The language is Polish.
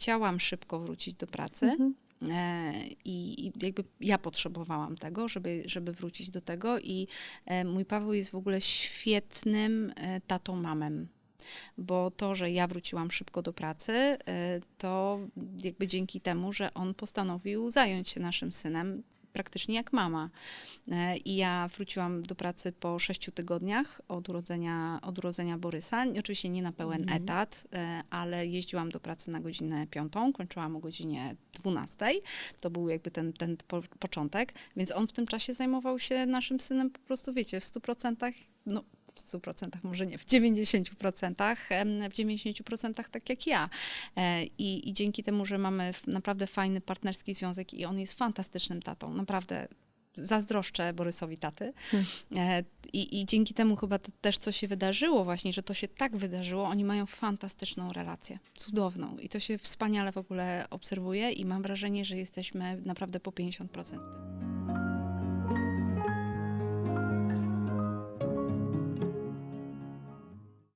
chciałam szybko wrócić do pracy. Mhm. E, I, I jakby ja potrzebowałam tego, żeby, żeby wrócić do tego. I e, mój Paweł jest w ogóle świetnym e, tatą mamem. Bo to, że ja wróciłam szybko do pracy, to jakby dzięki temu, że on postanowił zająć się naszym synem praktycznie jak mama. E, I ja wróciłam do pracy po sześciu tygodniach od urodzenia, od urodzenia Borysa. Oczywiście nie na pełen Mhm. etat, e, ale jeździłam do pracy na godzinę piątą, kończyłam o godzinie 12. To był jakby ten, ten po, początek, więc on w tym czasie zajmował się naszym synem po prostu, wiecie, w 100%, no w 100% może nie, w 90%, em, w 90% tak jak ja. E, I, I dzięki temu, że mamy naprawdę fajny partnerski związek i on jest fantastycznym tatą, naprawdę zazdroszczę Borysowi taty. E, I, I dzięki temu chyba też, co się wydarzyło właśnie, że to się tak wydarzyło, oni mają fantastyczną relację, cudowną. I to się wspaniale w ogóle obserwuje i mam wrażenie, że jesteśmy naprawdę po 50% w tym.